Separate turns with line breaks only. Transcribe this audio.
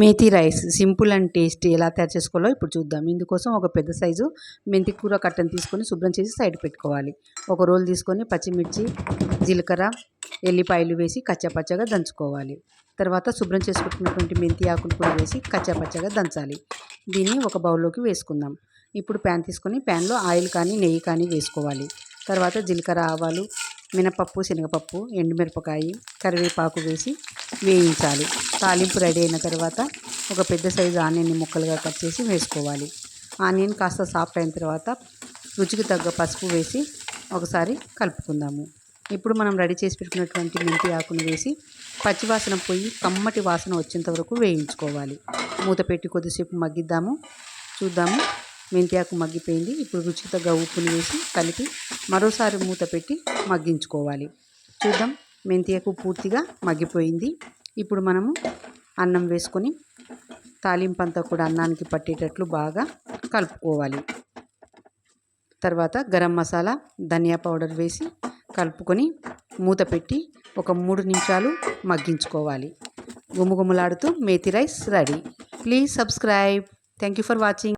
Methi rice simple and tasty ఎలా తయారు చేసుకోవాలో ఇప్పుడు చూద్దాం. ఇందుకోసం ఒక పెద్ద సైజు మెంతి కూర కట్టను తీసుకొని శుభ్రం చేసి సైడ్ పెట్టుకోవాలి. ఒక రోల్ తీసుకొని పచ్చిమిర్చి జీలకర్ర ఎల్లిపాయలు వేసి కచ్చాపచ్చగా దంచుకోవాలి. తర్వాత శుభ్రం చేసుకుంటున్నటువంటి మెంతి ఆకులు కూడా వేసి కచ్చాపచ్చగా దంచాలి. దీన్ని ఒక బౌల్లోకి వేసుకుందాం. ఇప్పుడు ప్యాన్ తీసుకొని ప్యాన్లో ఆయిల్ కానీ నెయ్యి కానీ వేసుకోవాలి. తర్వాత జీలకర్ర ఆవాలు మినపప్పు శనగపప్పు ఎండుమిరపకాయ కరివేపాకు వేసి వేయించాలి. తాలింపు రెడీ అయిన తర్వాత ఒక పెద్ద సైజు ఆనియన్ని ముక్కలుగా కట్ చేసి వేసుకోవాలి. ఆనియన్ కాస్త సాఫ్ట్ అయిన తర్వాత రుచికి తగ్గ పసుపు వేసి ఒకసారి కలుపుకుందాము. ఇప్పుడు మనం రెడీ చేసి పెట్టుకున్నటువంటి మెంతి ఆకును వేసి పచ్చివాసన పోయి కమ్మటి వాసన వచ్చేంత వరకు వేయించుకోవాలి. మూత పెట్టి కొద్దిసేపు మగ్గిద్దాము. చూద్దాము మెంతి ఆకు మగ్గిపోయింది. ఇప్పుడు రుచికి తగ్గ ఉప్పుని వేసి కలిపి మరోసారి మూత పెట్టి మగ్గించుకోవాలి. చూద్దాం మెంతియకు పూర్తిగా మగ్గిపోయింది. ఇప్పుడు మనము అన్నం వేసుకొని తాలింపంతా కూడా అన్నానికి పట్టేటట్లు బాగా కలుపుకోవాలి. తర్వాత గరం మసాలా ధనియా పౌడర్ వేసి కలుపుకొని మూత పెట్టి ఒక మూడు నిమిషాలు మగ్గించుకోవాలి. గుమగుమలాడుతూ methi rice ready. Please subscribe. Thank you for watching.